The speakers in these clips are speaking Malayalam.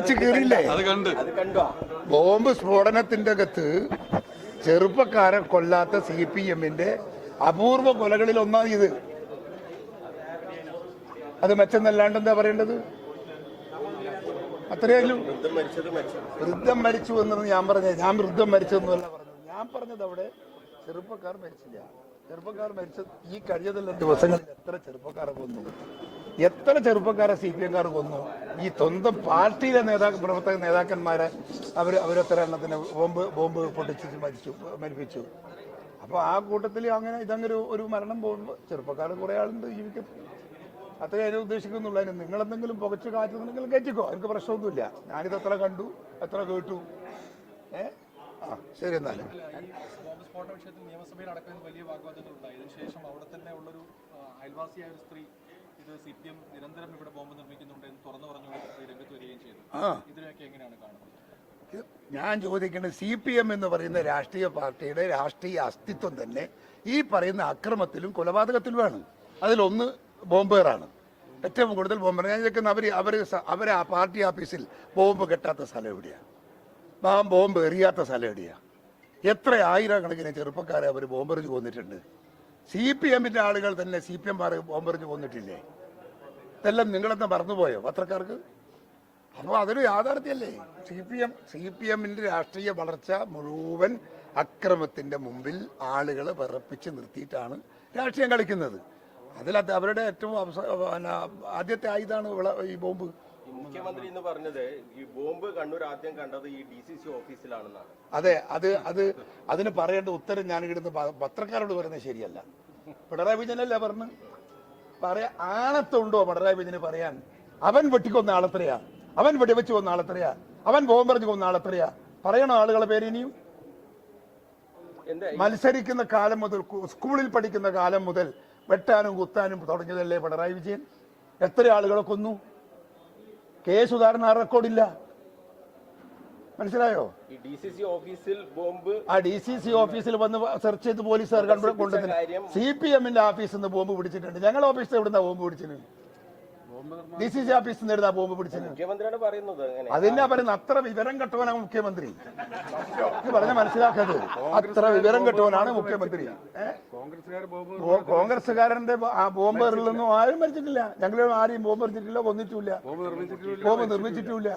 അടിച്ച് കീറിയില്ലേ അത് കണ്ട്. അത് കണ്ടോ? ബോംബ് സ്ഫോടനത്തിന്റെ അകത്ത് ചെറുപ്പക്കാരെ കൊല്ലാത്ത സി പി എമ്മിന്റെ അപൂർവ കൊലകളിൽ ഒന്നാണ് ഇത്. അത് മെച്ചെന്നല്ലാണ്ട് എന്താ പറയേണ്ടത്? അത്രയല്ലോ വൃദ്ധം മരിച്ചു എന്ന് ഞാൻ പറഞ്ഞത്. ഞാൻ വൃദ്ധം മരിച്ചെന്നല്ല പറഞ്ഞത്. ഞാൻ പറഞ്ഞത് അവിടെ ചെറുപ്പക്കാർ മരിച്ചില്ല. ചെറുപ്പക്കാർ മരിച്ച ഈ കഴിഞ്ഞതെല്ലാം ദിവസങ്ങളിൽ എത്ര ചെറുപ്പക്കാരെ കൊന്നു? എത്ര ചെറുപ്പക്കാരെ സി പി എംകാർ കൊന്നു? ഈ സ്വന്തം പാർട്ടിയിലെ നേതാക്ക പ്രവർത്തക നേതാക്കന്മാരെ അവർ അവരെത്ര എണ്ണത്തിന് ബോംബ് ബോംബ് പൊട്ടിച്ച് മരിച്ചു മരിപ്പിച്ചു. അപ്പോൾ ആ കൂട്ടത്തിൽ അങ്ങനെ ഇതങ്ങനെ ഒരു- മരണം പോകുമ്പോൾ ചെറുപ്പക്കാർ കുറേ ആളുണ്ട് ജീവിക്കും. അത്രേ അതിനെ ഉദ്ദേശിക്കുന്നുള്ളൂ. അതിന് നിങ്ങളെന്തെങ്കിലും പുകച്ച് കാറ്റുന്നുണ്ടെങ്കിൽ കയറ്റിക്കോ. എനിക്ക് പ്രശ്നമൊന്നുമില്ല. ഞാനിത് എത്ര കണ്ടു എത്ര കേട്ടു. ഏ? ആ ശരി എന്നാലും. അയൽവാസിയായ ഒരു സ്ത്രീ ഇത് സി പി എം നിരന്തരം ഇവിടെ ബോംബ് നിർമ്മിക്കുന്നുണ്ട് എന്ന് തുറന്നു പറഞ്ഞുകൊണ്ട് സ്ത്രീ രംഗത്ത് വരികയും ചെയ്തു. എങ്ങനെയാണ് കാണുന്നത്? ഞാൻ ചോദിക്കുന്നത് സി പി എം എന്ന് പറയുന്ന രാഷ്ട്രീയ പാർട്ടിയുടെ രാഷ്ട്രീയ അസ്തിത്വം തന്നെ ഈ പറയുന്ന അക്രമത്തിലും കൊലപാതകത്തിലുമാണ്. അതിലൊന്ന് ബോംബേറാണ്. ഏറ്റവും കൂടുതൽ ബോംബർ ഞാൻ ചോദിക്കുന്ന അവർ അവർ അവർ ആ പാർട്ടി ഓഫീസിൽ ബോംബ് കെട്ടാത്ത സ്ഥലം എവിടെയാണ് ആ ബോംബ് എറിയാത്ത സ്ഥലം എവിടെയാണ് എത്ര ആയിരക്കണക്കിന് ചെറുപ്പക്കാരെ അവർ ബോംബെറിഞ്ഞ് കൊന്നിട്ടുണ്ട്? സി പി എമ്മിന്റെ ആളുകൾ തന്നെ സി പി എം ബോംബെറിഞ്ഞ് പോന്നിട്ടില്ലേ? ഇതെല്ലാം നിങ്ങളെന്താ മറന്നുപോയോ പത്രക്കാർക്ക്? അപ്പോൾ അതൊരു യാഥാർത്ഥ്യമല്ലേ C P M C P എമ്മിന്റെ രാഷ്ട്രീയ വളർച്ച മുഴുവൻ അക്രമത്തിന്റെ മുമ്പിൽ ആളുകളെ വിറപ്പിച്ച് നിർത്തിയിട്ടാണ് രാഷ്ട്രീയം കളിക്കുന്നത്. അതിലത്തെ അവരുടെ ഏറ്റവും അവസാന ആദ്യത്തെ ആയുധമാണ് ഈ ബോംബ്. മുഖ്യമന്ത്രി ഇന്ന് പറഞ്ഞത് ഈ ബോംബ് കണ്ണൂർ ആദ്യം കണ്ടത് ഈ ഡി സി സി ഓഫീസിലാണെന്നാണ്. അതെ അത് അത് അതിന് പറയേണ്ട ഉത്തരം ഞാൻ ഇടുന്ന പത്രക്കാരോട് പറയുന്നത് ശരിയല്ല. പിണറായി വിജയനല്ലേ പറഞ്ഞു? പറയാ ആണത്തുണ്ടോ പിണറായി വിജയന് പറയാൻ? അവൻ വെട്ടിക്കൊന്ന ആളെത്രയാ. അവൻ വെടിവെച്ച് കൊന്ന ആളെത്രയാ. അവൻ ബോംബെറിഞ്ഞ് കൊന്ന ആളെത്രയാ. പറയണോ ആളുകളെ പേര് ഇനിയും? മത്സരിക്കുന്ന കാലം മുതൽ സ്കൂളിൽ പഠിക്കുന്ന കാലം മുതൽ വെട്ടാനും കുത്താനും തുടങ്ങിയതല്ലേ പിണറായി വിജയൻ? എത്ര ആളുകളെ കൊന്നു? കെ സുധാകരൻ ആ റെക്കോർഡില്ല മനസ്സിലായോ? ആ ഡി സി സി ഓഫീസിൽ വന്ന് സെർച്ച് ചെയ്ത് പോലീസുകാർ കണ്ടു കൊണ്ടുവന്നില്ല കാര്യം- സി പി എമ്മിന്റെ ഓഫീസിൽ നിന്ന് ബോംബ് പിടിച്ചിട്ടുണ്ട്. ഞങ്ങളുടെ ഓഫീസിൽ എവിടുന്ന ബോംബ് പിടിച്ചിന് ഡി സി സി ഓഫീസിൽ നിന്ന് എഴുതാ ബോംബ് പിടിച്ചത്? പറയുന്നത് അതിനാ പറയുന്ന അത്ര വിവരം കെട്ടവനാണ് മുഖ്യമന്ത്രി. പറഞ്ഞ മനസ്സിലാക്കരുത് അത്ര വിവരം കെട്ടവനാണ് മുഖ്യമന്ത്രി. കോൺഗ്രസുകാരന്റെ കോൺഗ്രസ്സുകാരന്റെ ആ ബോംബ് എറിലൊന്നും ആരും മരിച്ചിട്ടില്ല. ഞങ്ങൾ ആരെയും ബോംബ് എറിഞ്ഞിട്ടില്ല കൊന്നിട്ടില്ല. ബോംബ് നിർമ്മിച്ചിട്ടില്ല.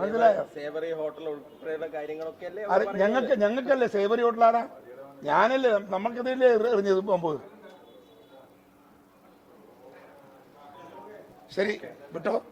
മനസ്സിലായോ? സേവറി ഹോട്ടൽ ഉൾപ്പെടെയുള്ള കാര്യങ്ങളൊക്കെ ഞങ്ങൾക്ക് ഞങ്ങൾക്കല്ലേ സേവറി ഹോട്ടലാണ് ഞാനല്ലേ നമുക്കതല്ലേ എറിഞ്ഞത് ബോംബ്? சரி விட்டோம்.